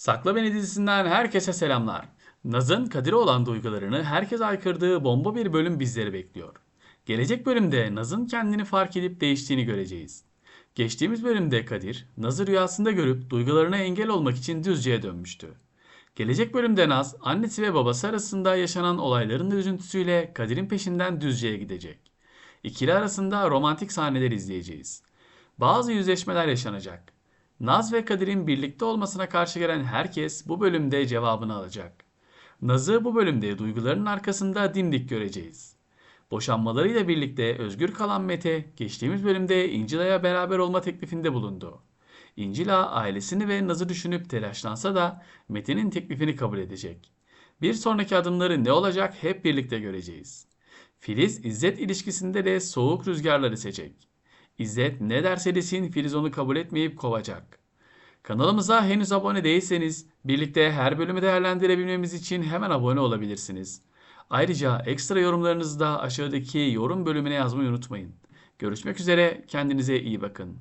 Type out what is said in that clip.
Sakla Beni dizisinden herkese selamlar. Naz'ın Kadir'e olan duygularını herkes aykırdığı bomba bir bölüm bizleri bekliyor. Gelecek bölümde Naz'ın kendini fark edip değiştiğini göreceğiz. Geçtiğimiz bölümde Kadir, Naz'ı rüyasında görüp duygularına engel olmak için Düzce'ye dönmüştü. Gelecek bölümde Naz, annesi ve babası arasında yaşanan olayların üzüntüsüyle Kadir'in peşinden Düzce'ye gidecek. İkili arasında romantik sahneler izleyeceğiz. Bazı yüzleşmeler yaşanacak. Naz ve Kadir'in birlikte olmasına karşı gelen herkes bu bölümde cevabını alacak. Naz'ı bu bölümde duygularının arkasında dimdik göreceğiz. Boşanmalarıyla birlikte özgür kalan Mete, geçtiğimiz bölümde İncila'ya beraber olma teklifinde bulundu. İncila ailesini ve Naz'ı düşünüp telaşlansa da Mete'nin teklifini kabul edecek. Bir sonraki adımları ne olacak hep birlikte göreceğiz. Filiz İzzet ilişkisinde de soğuk rüzgarları seçecek. İzzet ne derse desin Filiz onu kabul etmeyip kovacak. Kanalımıza henüz abone değilseniz birlikte her bölümü değerlendirebilmemiz için hemen abone olabilirsiniz. Ayrıca ekstra yorumlarınızı da aşağıdaki yorum bölümüne yazmayı unutmayın. Görüşmek üzere, kendinize iyi bakın.